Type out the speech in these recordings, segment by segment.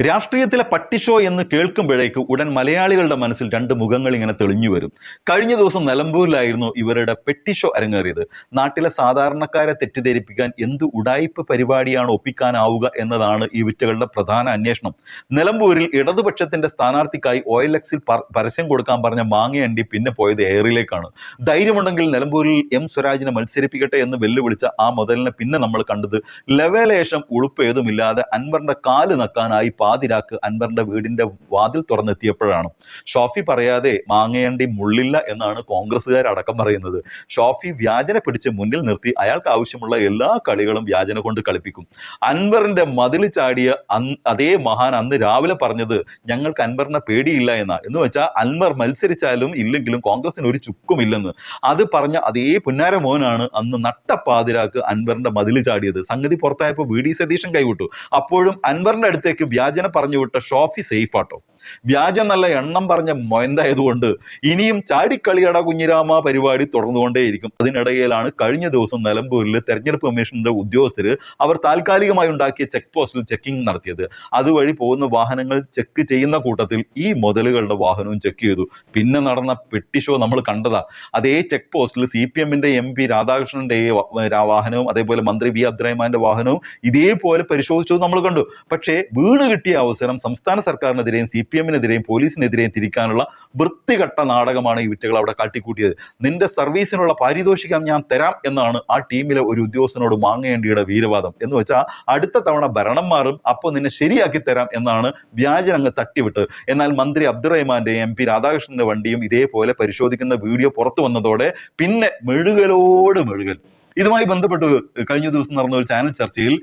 രാഷ്ട്രീയത്തിലെ പട്ടിഷോ എന്ന് കേൾക്കുമ്പോഴേക്ക് ഉടൻ മലയാളികളുടെ മനസ്സിൽ രണ്ട് മുഖങ്ങൾ ഇങ്ങനെ തെളിഞ്ഞു വരും. കഴിഞ്ഞ ദിവസം നിലമ്പൂരിലായിരുന്നു ഇവരുടെ പെട്ടിഷോ അരങ്ങേറിയത്. നാട്ടിലെ സാധാരണക്കാരെ തെറ്റിദ്ധരിപ്പിക്കാൻ എന്ത് ഉടായ്പ പരിപാടിയാണ് ഒപ്പിക്കാനാവുക എന്നതാണ് ഈ വിറ്റകളുടെ പ്രധാന അന്വേഷണം. നിലമ്പൂരിൽ ഇടതുപക്ഷത്തിന്റെ സ്ഥാനാർത്ഥിക്കായി എൽ എക്സിൽ പരസ്യം കൊടുക്കാൻ പറഞ്ഞ മാങ്ങയണ്ടി പിന്നെ പോയത് എയറിലേക്കാണ്. ധൈര്യമുണ്ടെങ്കിൽ നിലമ്പൂരിൽ എം സ്വരാജിനെ മത്സരിപ്പിക്കട്ടെ എന്ന് വെല്ലുവിളിച്ച ആ മുതലിനെ പിന്നെ നമ്മൾ കണ്ടത് ലവേലേശം ഉളുപ്പ് ഏതുമില്ലാതെ അൻവറിന്റെ കാൽ നക്കാനായി പാതിരാക്ക് അൻവറിന്റെ വീടിന്റെ വാതിൽ തുറന്നെത്തിയപ്പോഴാണ്. ഷോഫി പറയാതെ മാങ്ങയണ്ടി മുള്ളില്ല എന്നാണ് കോൺഗ്രസ്സുകാർ അടക്കം പറയുന്നത്. ഷോഫി വ്യാജന പിടിച്ച് മുന്നിൽ നിർത്തി അയാൾക്ക് ആവശ്യമുള്ള എല്ലാ കളികളും വ്യാജന കൊണ്ട് കളിപ്പിക്കും. അൻവറിന്റെ മതിൽ ചാടിയ അതേ മഹാൻ അന്ന് രാവിലെ പറഞ്ഞത് ഞങ്ങൾക്ക് അൻവറിനെ പേടിയില്ല എന്നാ. എന്ന് വെച്ചാൽ അൻവർ മത്സരിച്ചാലും ഇല്ലെങ്കിലും കോൺഗ്രസിന് ഒരു ചുക്കും ചുക്കുമില്ലെന്ന് അത് പറഞ്ഞ അതേ പുന്നാര മോനാണ് അന്ന് നട്ടപ്പാതിരാക്ക് അൻവറിന്റെ മതിൽ ചാടിയത്. സംഗതി പുറത്തായപ്പോൾ വി. ഡി. സതീശൻ കൈവിട്ടു. അപ്പോഴും അൻവറിന്റെ അടുത്തേക്ക് വ്യാജന പറഞ്ഞു വിട്ട ഷോഫി സേഫ് ആട്ടോ. വ്യാജം നല്ല എണ്ണം പറഞ്ഞ മൊയന്തായതുകൊണ്ട് ഇനിയും ചാടിക്കളിയട കുഞ്ഞിരാമ പരിപാടി തുടർന്നുകൊണ്ടേയിരിക്കും. അതിനിടയിലാണ് കഴിഞ്ഞ ദിവസം നിലമ്പൂരിൽ തെരഞ്ഞെടുപ്പ് കമ്മീഷന്റെ ഉദ്യോഗസ്ഥര് അവർ താൽക്കാലികമായി ഉണ്ടാക്കിയ ചെക്ക് പോസ്റ്റിൽ ചെക്കിംഗ് നടത്തിയത്. അതുവഴി പോകുന്ന വാഹനങ്ങൾ ചെക്ക് ചെയ്യുന്ന കൂട്ടത്തിൽ ഈ മുതലുകളുടെ വാഹനവും ചെക്ക് ചെയ്തു. പിന്നെ നടന്ന പെട്ടി ഷോ നമ്മൾ കണ്ടതാ. അതേ ചെക്ക് പോസ്റ്റിൽ സി പി എമ്മിന്റെ എം പി രാധാകൃഷ്ണന്റെ വാഹനവും അതേപോലെ മന്ത്രി വി അബ്ദുറഹ്മാന്റെ വാഹനവും ഇതേപോലെ പരിശോധിച്ചത് നമ്മൾ കണ്ടു. പക്ഷേ വീണ് കിട്ടിയ അവസരം സംസ്ഥാന സർക്കാരിനെതിരെയും സി പി എമ്മിനെതിരെയും പോലീസിനെതിരെയും തിരിക്കാനുള്ള വൃത്തികെട്ട നാടകമാണ് ഈ വിറ്റകൾ അവിടെ കാട്ടിക്കൂട്ടിയത്. നിന്റെ സർവീസിനുള്ള പാരിതോഷികം ഞാൻ തരാം എന്നാണ് ആ ടീമിലെ ഒരു ഉദ്യോഗസ്ഥനോട് മാങ്ങേണ്ടിയുടെ വീരവാദം. എന്ന് വെച്ചാൽ അടുത്ത തവണ ഭരണം മാറും അപ്പോൾ നിന്നെ ശരിയാക്കി തരാം എന്നാണ് വ്യാജൻ അങ്ങ് തട്ടിവിട്ട്. എന്നാൽ മന്ത്രി അബ്ദുറഹ്മാന്റെ എം പി രാധാകൃഷ്ണന്റെ വണ്ടിയും ഇതേപോലെ പരിശോധിക്കുന്ന വീഡിയോ പുറത്തു വന്നതോടെ പിന്നെ മെഴുകലോട് മെഴുകൽ. ഇതുമായി ബന്ധപ്പെട്ട് കഴിഞ്ഞ ദിവസം നടന്ന ഒരു ചാനൽ ചർച്ചയിൽ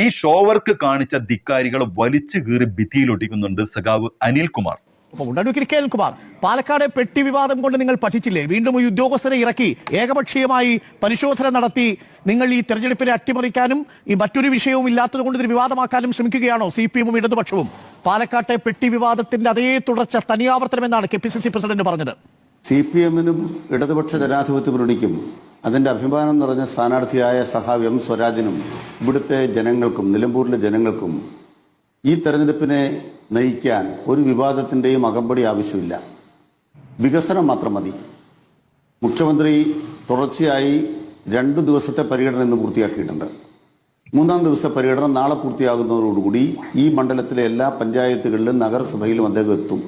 ഈ ഷോവർക്ക് കാണിച്ച ധിക്കാരികളെ വലിച്ചു കീറി ഭിത്തിയിലൊട്ടിക്കുന്നുണ്ട് സഖാവ് അനിൽകുമാർ അഡ്വക്കേറ്റ് കുമാർ പാലക്കാട് പെട്ടി വിവാദം കൊണ്ട് നിങ്ങൾ പഠിച്ചില്ലേ? വീണ്ടും ഈ ഉദ്യോഗസ്ഥരെ ഇറക്കി ഏകപക്ഷീയമായി പരിശോധന നടത്തി. നിങ്ങൾ ഈ തെരഞ്ഞെടുപ്പിനെ അട്ടിമറിക്കാനും ഈ മറ്റൊരു വിഷയവും ഇല്ലാത്തത് കൊണ്ട് ഇതിന് വിവാദമാക്കാനും ശ്രമിക്കുകയാണോ? സി പി എമ്മും ഇടതുപക്ഷവും. പാലക്കാട്ടെ പെട്ടി വിവാദത്തിന്റെ അതേ തുടർച്ച തനിയാവർത്തനം എന്നാണ് K P C C president പറഞ്ഞത്. സി പി എമ്മിനും ഇടതുപക്ഷ ജനാധിപത്യ മുന്നണിക്കും അതിന്റെ അഭിമാനം നിറഞ്ഞ സ്ഥാനാർത്ഥിയായ സഹാവ് എം സ്വരാജിനും ഇവിടുത്തെ ജനങ്ങൾക്കും നിലമ്പൂരിലെ ജനങ്ങൾക്കും ഈ തെരഞ്ഞെടുപ്പിനെ നയിക്കാൻ ഒരു വിവാദത്തിന്റെയും അകമ്പടി ആവശ്യമില്ല. വികസനം മാത്രം മതി. മുഖ്യമന്ത്രി തുടർച്ചയായി രണ്ട് ദിവസത്തെ പര്യടനം ഇന്ന് പൂർത്തിയാക്കിയിട്ടുണ്ട്. മൂന്നാം ദിവസത്തെ പര്യടനം നാളെ പൂർത്തിയാകുന്നതോടുകൂടി ഈ മണ്ഡലത്തിലെ എല്ലാ പഞ്ചായത്തുകളിലും നഗരസഭയിലും അദ്ദേഹം എത്തും.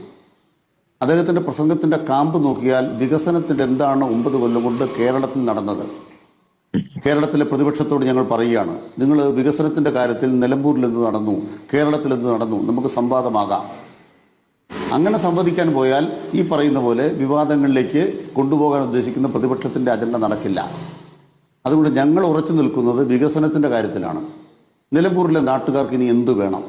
അദ്ദേഹത്തിന്റെ പ്രസംഗത്തിന്റെ കാമ്പ് നോക്കിയാൽ വികസനത്തിന്റെ എന്താണ് ഒമ്പത് കൊല്ലം കൊണ്ട് കേരളത്തിൽ നടന്നത്. കേരളത്തിലെ പ്രതിപക്ഷത്തോട് ഞങ്ങൾ പറയുകയാണ് നിങ്ങൾ വികസനത്തിന്റെ കാര്യത്തിൽ നിലമ്പൂരിൽ എന്ത് നടന്നു? കേരളത്തിൽ എന്ത് നടന്നു? നമുക്ക് സംവാദമാകാം. അങ്ങനെ സംവദിക്കാൻ പോയാൽ ഈ പറയുന്ന പോലെ വിവാദങ്ങളിലേക്ക് കൊണ്ടുപോകാൻ ഉദ്ദേശിക്കുന്ന പ്രതിപക്ഷത്തിന്റെ അജണ്ട നടക്കില്ല. അതുകൊണ്ട് ഞങ്ങൾ ഉറച്ചു നിൽക്കുന്നത് വികസനത്തിന്റെ കാര്യത്തിലാണ്. നിലമ്പൂരിലെ നാട്ടുകാർക്ക് ഇനി എന്ത് വേണം?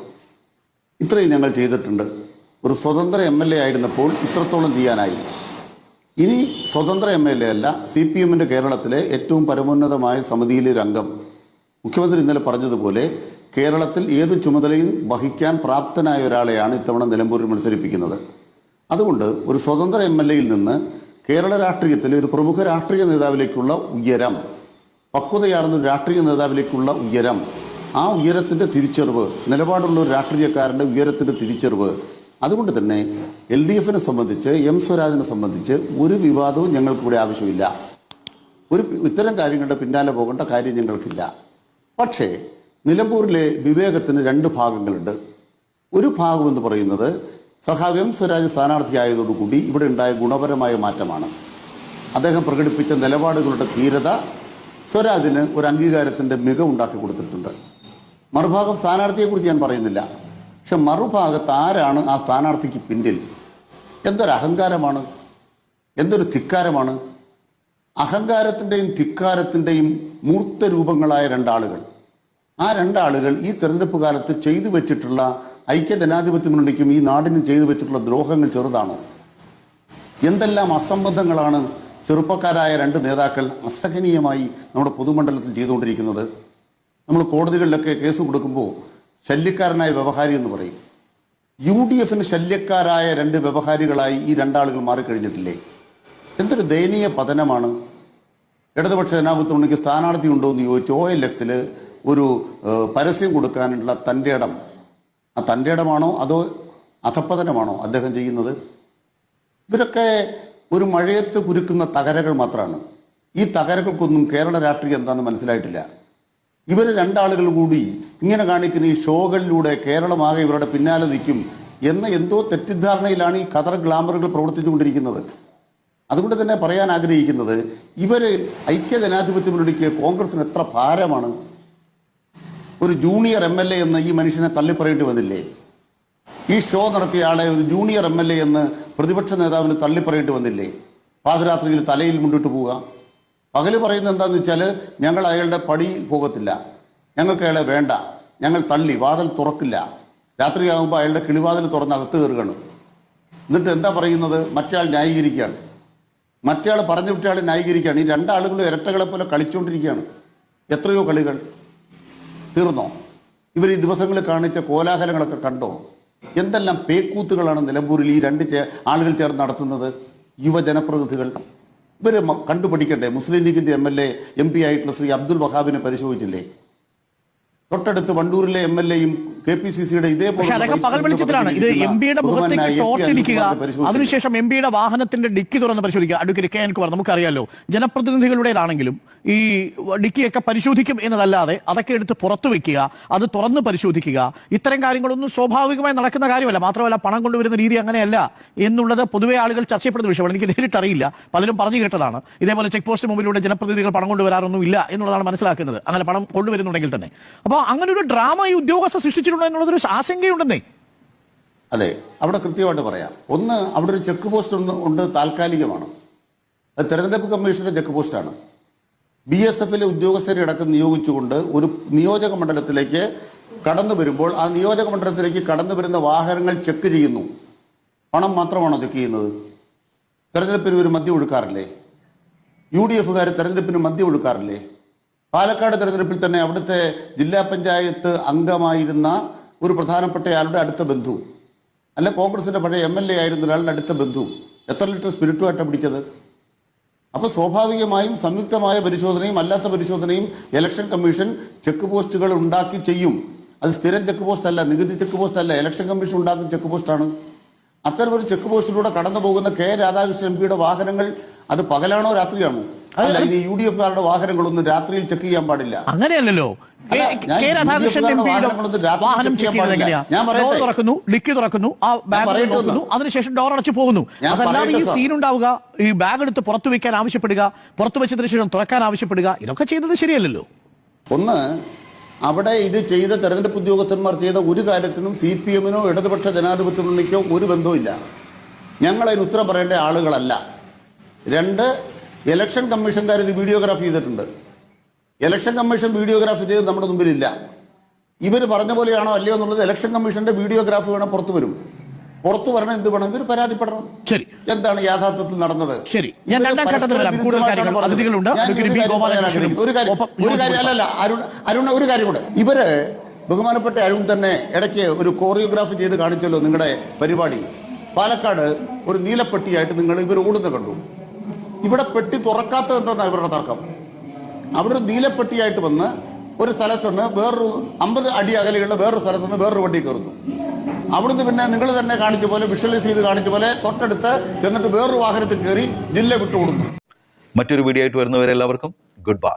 ഇത്രയും ഞങ്ങൾ ചെയ്തിട്ടുണ്ട്. ഒരു സ്വതന്ത്ര എം എൽ എ ആയിരുന്നപ്പോൾ ഇത്രത്തോളം ചെയ്യാനായി ഇനി സ്വതന്ത്ര എം എൽ എ അല്ല സി പി എമ്മിന്റെ കേരളത്തിലെ ഏറ്റവും പരമോന്നതമായ സമിതിയിലെ രംഗം മുഖ്യമന്ത്രി ഇന്നലെ പറഞ്ഞതുപോലെ കേരളത്തിൽ ഏത് ചുമതലയും വഹിക്കാൻ പ്രാപ്തനായ ഒരാളെയാണ് ഇത്തവണ നിലമ്പൂരിൽ മത്സരിപ്പിക്കുന്നത്. അതുകൊണ്ട് ഒരു സ്വതന്ത്ര എം എൽ എയിൽ നിന്ന് കേരള രാഷ്ട്രീയത്തിലെ ഒരു പ്രമുഖ രാഷ്ട്രീയ നേതാവിലേക്കുള്ള ഉയരം പക്വതയാർന്ന ഒരു രാഷ്ട്രീയ നേതാവിലേക്കുള്ള ഉയരം ആ ഉയരത്തിന്റെ തിരിച്ചറിവ് നിലപാടുള്ള ഒരു രാഷ്ട്രീയക്കാരന്റെ ഉയരത്തിന്റെ തിരിച്ചറിവ് അതുകൊണ്ട് തന്നെ എൽ ഡി എഫിനെ സംബന്ധിച്ച് എം സ്വരാജിനെ സംബന്ധിച്ച് ഒരു വിവാദവും ഞങ്ങൾക്കിവിടെ ആവശ്യമില്ല. ഒരു ഇത്തരം കാര്യങ്ങളുടെ പിന്നാലെ പോകേണ്ട കാര്യം ഞങ്ങൾക്കില്ല. പക്ഷേ നിലമ്പൂരിലെ വിവേകത്തിന് രണ്ട് ഭാഗങ്ങളുണ്ട്. ഒരു ഭാഗം എന്ന് പറയുന്നത് സഖാവ് എം സ്വരാജ് സ്ഥാനാർത്ഥിയായതോടുകൂടി ഇവിടെ ഉണ്ടായ ഗുണപരമായ മാറ്റമാണ്. അദ്ദേഹം പ്രകടിപ്പിച്ച നിലപാടുകളുടെ ധീരത സ്വരാജിന് ഒരു അംഗീകാരത്തിന്റെ മികവുണ്ടാക്കി കൊടുത്തിട്ടുണ്ട്. മറുഭാഗം സ്ഥാനാർത്ഥിയെക്കുറിച്ച് ഞാൻ പറയുന്നില്ല. പക്ഷെ മറുഭാഗത്ത് ആരാണ് ആ സ്ഥാനാർത്ഥിക്ക് പിന്നിൽ? എന്തൊരു അഹങ്കാരമാണ് എന്തൊരു ധിക്കാരമാണ്? അഹങ്കാരത്തിന്റെയും ധിക്കാരത്തിന്റെയും മൂർത്ത രൂപങ്ങളായ രണ്ടാളുകൾ. ആ രണ്ടാളുകൾ ഈ തെരഞ്ഞെടുപ്പ് കാലത്ത് ചെയ്തു വെച്ചിട്ടുള്ള ഐക്യ ജനാധിപത്യ മുന്നണിക്കും ഈ നാടിനും ചെയ്തു വെച്ചിട്ടുള്ള ദ്രോഹങ്ങൾ ചെറുതാണോ? എന്തെല്ലാം അസംബന്ധങ്ങളാണ് ചെറുപ്പക്കാരായ രണ്ട് നേതാക്കൾ അസഹനീയമായി നമ്മുടെ പൊതുമണ്ഡലത്തിൽ ചെയ്തുകൊണ്ടിരിക്കുന്നത്? നമ്മൾ കോടതികളിലൊക്കെ കേസ് കൊടുക്കുമ്പോൾ ശല്യക്കാരനായ വ്യവഹാരി എന്ന് പറയും. യു ഡി എഫിന് ശല്യക്കാരായ രണ്ട് വ്യവഹാരികളായി ഈ രണ്ടാളുകൾ മാറിക്കഴിഞ്ഞിട്ടില്ലേ? എന്തൊരു ദയനീയ പതനമാണ്. ഇടതുപക്ഷ ജനാധിപത്യം ഉണ്ടെങ്കിൽ സ്ഥാനാർത്ഥി ഉണ്ടോ എന്ന് ചോദിച്ചു ഒ എൽ എക്സിൽ ഒരു പരസ്യം കൊടുക്കാനുള്ള തന്റെ ഇടം. ആ തന്റെ ഇടമാണോ അതോ അധപ്പതനമാണോ അദ്ദേഹം ചെയ്യുന്നത്? ഇവരൊക്കെ ഒരു മഴയത്ത് കുരുക്കുന്ന തകരകൾ മാത്രമാണ് ഈ തകരകൾക്കൊന്നും കേരള രാഷ്ട്രീയം എന്താണെന്ന് മനസ്സിലായിട്ടില്ല. ഇവർ രണ്ടാളുകൾ കൂടി ഇങ്ങനെ കാണിക്കുന്ന ഈ ഷോകളിലൂടെ കേരളമാകെ ഇവരുടെ പിന്നാലെ നിൽക്കും എന്ന എന്തോ തെറ്റിദ്ധാരണയിലാണ് ഈ ഖദർ ഗ്ലാമറുകൾ പ്രവർത്തിച്ചുകൊണ്ടിരിക്കുന്നത്. അതുകൊണ്ട് തന്നെ പറയാൻ ആഗ്രഹിക്കുന്നത് ഇവർ ഐക്യ ജനാധിപത്യ മുന്നണിക്ക് കോൺഗ്രസിന് എത്ര ഭാരമാണ്? ഒരു ജൂനിയർ എം എൽ എ എന്ന് ഈ മനുഷ്യനെ തള്ളിപ്പറയേണ്ടി വന്നില്ലേ? ഈ ഷോ നടത്തിയ ആളെ ഒരു ജൂനിയർ എം എൽ എ എന്ന് പ്രതിപക്ഷ നേതാവിന് തള്ളിപ്പറയേണ്ടി വന്നില്ലേ? പാതിരാത്രിയിൽ തലയിൽ മുണ്ടിട്ട് പോവുക. പകൽ പറയുന്നത് എന്താന്ന് വെച്ചാൽ ഞങ്ങൾ അയാളുടെ പടി പോകത്തില്ല. ഞങ്ങൾക്ക് അയാളെ വേണ്ട. ഞങ്ങൾ തള്ളി വാതിൽ തുറക്കില്ല. രാത്രിയാകുമ്പോൾ അയാളുടെ കിളിവാതിൽ തുറന്ന് അകത്ത് കയറുകയാണ്. എന്നിട്ട് എന്താ പറയുന്നത്? മറ്റയാൾ ന്യായീകരിക്കുകയാണ്. മറ്റയാൾ പറഞ്ഞു വിട്ടയാൾ ന്യായീകരിക്കുകയാണ്. ഈ രണ്ടാളുകളും ഇരട്ടകളെ പോലെ കളിച്ചുകൊണ്ടിരിക്കുകയാണ്. എത്രയോ കളികൾ. തീർന്നോ? ഇവർ ഈ ദിവസങ്ങളിൽ കാണിച്ച കോലാഹലങ്ങളൊക്കെ കണ്ടോ? എന്തെല്ലാം പേക്കൂത്തുകളാണ് നിലമ്പൂരിൽ ഈ രണ്ട് ആളുകൾ ചേർന്ന് നടത്തുന്നത്? യുവജനപ്രതിനിധികൾ. ഇവർ കണ്ടുപിടിക്കണ്ടേ? മുസ്ലിം ലീഗിന്റെ M L A M P ആയിട്ടുള്ള ശ്രീ അബ്ദുൽ വഹാബിനെ പരിശോധിച്ചില്ലേ? തൊട്ടടുത്ത് വണ്ടൂരിലെ എം എൽ എയും കെ പി സി സിയുടെ പക്ഷെ അതൊക്കെ പകൽ വെളിച്ചത്തിലാണ്. ഇത് എം പിയുടെ മുഖത്തേക്ക് ടോർച്ച് അടിക്കുക അതിനുശേഷം എം പിയുടെ വാഹനത്തിന്റെ ഡിക്കി തുറന്ന് പരിശോധിക്കുക. അഡ്വക്കേറ്റ് കെ എൻ കുമാർ നമുക്കറിയാലോ ജനപ്രതിനിധികളുടേതാണെങ്കിലും ഈ ഡിക്കിയൊക്കെ പരിശോധിക്കും എന്നതല്ലാതെ അതൊക്കെ എടുത്ത് പുറത്തു വെക്കുക അത് തുറന്ന് പരിശോധിക്കുക. ഇത്തരം കാര്യങ്ങളൊന്നും സ്വാഭാവികമായി നടക്കുന്ന കാര്യമല്ല. മാത്രമല്ല പണം കൊണ്ടുവരുന്ന രീതി അങ്ങനെയല്ല എന്നുള്ളത് പൊതുവെ ആളുകൾ ചർച്ച ചെയ്യപ്പെടുന്ന വിഷയമാണ്. എനിക്ക് നേരിട്ട് അറിയില്ല. പലരും പറഞ്ഞു കേട്ടതാണ്. ഇതേപോലെ ചെക്ക് പോസ്റ്റ് മുമ്പിലൂടെ ജനപ്രതിനിധികൾ പണം കൊണ്ടുവരാറൊന്നും ഇല്ല എന്നുള്ളതാണ് മനസ്സിലാക്കുന്നത്. അങ്ങനെ പണം കൊണ്ടുവരുന്നുണ്ടെങ്കിൽ തന്നെ. അപ്പോൾ അങ്ങനെ ഒരു ഡ്രാമ ഈ ഉദ്യോഗസ്ഥ സൃഷ്ടിച്ചിട്ടുണ്ടോ എന്നുള്ളതൊരു ആശങ്കയുണ്ടെന്നേ. അതെ അവിടെ കൃത്യമായിട്ട് പറയാം. ഒന്ന് അവിടെ ഒരു ചെക്ക് പോസ്റ്റ് ഒന്ന് ഉണ്ട് താൽക്കാലികമാണ്. അത് തെരഞ്ഞെടുപ്പ് കമ്മീഷന്റെ ചെക്ക് പോസ്റ്റാണ്. ബി എസ് എഫിലെ ഉദ്യോഗസ്ഥരെ അടക്കം നിയോഗിച്ചുകൊണ്ട് ഒരു നിയോജക മണ്ഡലത്തിലേക്ക് കടന്നു വരുമ്പോൾ ആ നിയോജക മണ്ഡലത്തിലേക്ക് കടന്നു വരുന്ന വാഹനങ്ങൾ ചെക്ക് ചെയ്യുന്നു. പണം മാത്രമാണോ ചെക്ക് ചെയ്യുന്നത്? തെരഞ്ഞെടുപ്പിന് ഒരു മദ്യം ഒഴുക്കാറില്ലേ? യു ഡി എഫുകാർ തെരഞ്ഞെടുപ്പിന് മദ്യം ഒഴുക്കാറില്ലേ? പാലക്കാട് തെരഞ്ഞെടുപ്പിൽ തന്നെ അവിടുത്തെ ജില്ലാ പഞ്ചായത്ത് അംഗമായിരുന്ന ഒരു പ്രധാനപ്പെട്ടയാളുടെ അടുത്ത ബന്ധു. അല്ല കോൺഗ്രസിന്റെ പഴയ എം എൽ എ ആയിരുന്ന ഒരാളുടെ അടുത്ത ബന്ധു. എത്ര ലിറ്റർ സ്പിരിറ്റുമായിട്ടാണ് പിടിച്ചത്? അപ്പൊ സ്വാഭാവികമായും സംയുക്തമായ പരിശോധനയും അല്ലാത്ത പരിശോധനയും ഇലക്ഷൻ കമ്മീഷൻ ചെക്ക് പോസ്റ്റുകൾ ഉണ്ടാക്കി ചെയ്യും. അത് സ്ഥിരം ചെക്ക് പോസ്റ്റ് അല്ല നികുതി ചെക്ക് പോസ്റ്റ് അല്ല ഇലക്ഷൻ കമ്മീഷൻ ഉണ്ടാക്കുന്ന ചെക്ക് പോസ്റ്റാണ് അത്തരമൊരു ചെക്ക് പോസ്റ്റിലൂടെ കടന്നു പോകുന്ന കെ രാധാകൃഷ്ണൻ എം പിയുടെ വാഹനങ്ങൾ അത് പകലാണോ രാത്രിയാണോ? അല്ല ഇനി യു ഡി എഫുകാരുടെ വാഹനങ്ങളൊന്നും രാത്രിയിൽ ചെക്ക് ചെയ്യാൻ പാടില്ല. അങ്ങനെയല്ലോ കെ- രാധാകൃഷ്ണൻ വാഹനം ചെക്ക് ചെയ്യാൻ എങ്ങനെയാ ഡോർ. തുറക്കുന്നു ഡിക്കി തുറക്കുന്നു ആ ബാഗ് നോക്കുന്നു അതിനുശേഷം ഡോർ അടച്ചു പോകുന്നു. അതല്ലാതെ ഈ സീൻ ഉണ്ടാവുക ഈ ബാഗ് എടുത്ത് പുറത്തു വെക്കാൻ ആവശ്യപ്പെടുക പുറത്തു വെച്ചതിന് ശേഷം തുറക്കാൻ ആവശ്യപ്പെടുക ഇതൊക്കെ ചെയ്തത് ശരിയല്ലല്ലോ. ഒന്ന് അവിടെ ഇത് ചെയ്ത തെരഞ്ഞെടുപ്പ് ഉദ്യോഗസ്ഥന്മാർ ചെയ്ത ഒരു കാര്യത്തിനും സി പി എമ്മിനോ ഇടതുപക്ഷ ജനാധിപത്യ മുന്നണിക്കോ ഒരു ബന്ധവുമില്ല. ഞങ്ങൾ അതിന് ഉത്തരം പറയേണ്ട ആളുകളല്ല. രണ്ട് ഇലക്ഷൻ കമ്മീഷൻകാർ ഇത് വീഡിയോഗ്രാഫ് ചെയ്തിട്ടുണ്ട്. ഇലക്ഷൻ കമ്മീഷൻ വീഡിയോഗ്രാഫ് ചെയ്ത് നമ്മുടെ മുമ്പിലില്ല. ഇവർ പറഞ്ഞ പോലെയാണോ അല്ലയോ എന്നുള്ളത് ഇലക്ഷൻ കമ്മീഷന്റെ വീഡിയോഗ്രാഫ് വേണം പുറത്തു വരും. പുറത്തു വരണം എന്ത് വേണം? ഇവർ പരാതിപ്പെടണം. ശരി. എന്താണ് യാഥാർത്ഥ്യത്തിൽ നടന്നത്? ശരി. ഞാൻ രണ്ടാം ഘട്ടത്തിൽ ഒരു. കാര്യം ഒരു കാര്യം ഒപ്പം ഒരു കാര്യം അല്ലല്ല അരുൺ അരുൺ ഒരു കാര്യം കൂടെ. ഇവർ ബഹുമാനപ്പെട്ട അരുൺ തന്നെ ഇടയ്ക്ക് ഒരു കോറിയോഗ്രാഫി ചെയ്ത് കാണിച്ചല്ലോ നിങ്ങളുടെ പരിപാടി. പാലക്കാട് ഒരു നീലപ്പെട്ടിയായിട്ട് നിങ്ങൾ ഇവർ ഓടുന്ന കണ്ടു. ഇവിടെ പെട്ടി തുറക്കാത്തത് എന്താ ഇവരുടെ തർക്കം? അവിടെ ഒരു നീലപ്പെട്ടിയായിട്ട് വന്ന് ഒരു സ്ഥലത്തുനിന്ന് വേറൊരു അമ്പത് അടി അകലെയുള്ള വേറൊരു സ്ഥലത്തുനിന്ന് വേറൊരു വണ്ടി കയറുന്നു. അവിടുന്ന് പിന്നെ നിങ്ങൾ തന്നെ കാണിച്ച പോലെ വിഷ്വലൈസ് ചെയ്ത് കാണിച്ച പോലെ തൊട്ടടുത്ത് ചെന്നിട്ട് വേറൊരു വാഹനത്തിൽ കയറി ജില്ല വിട്ടുകൊടുത്തു. മറ്റൊരു വീഡിയോ ആയിട്ട് വരുന്നവരെല്ലാവർക്കും ഗുഡ് ബൈ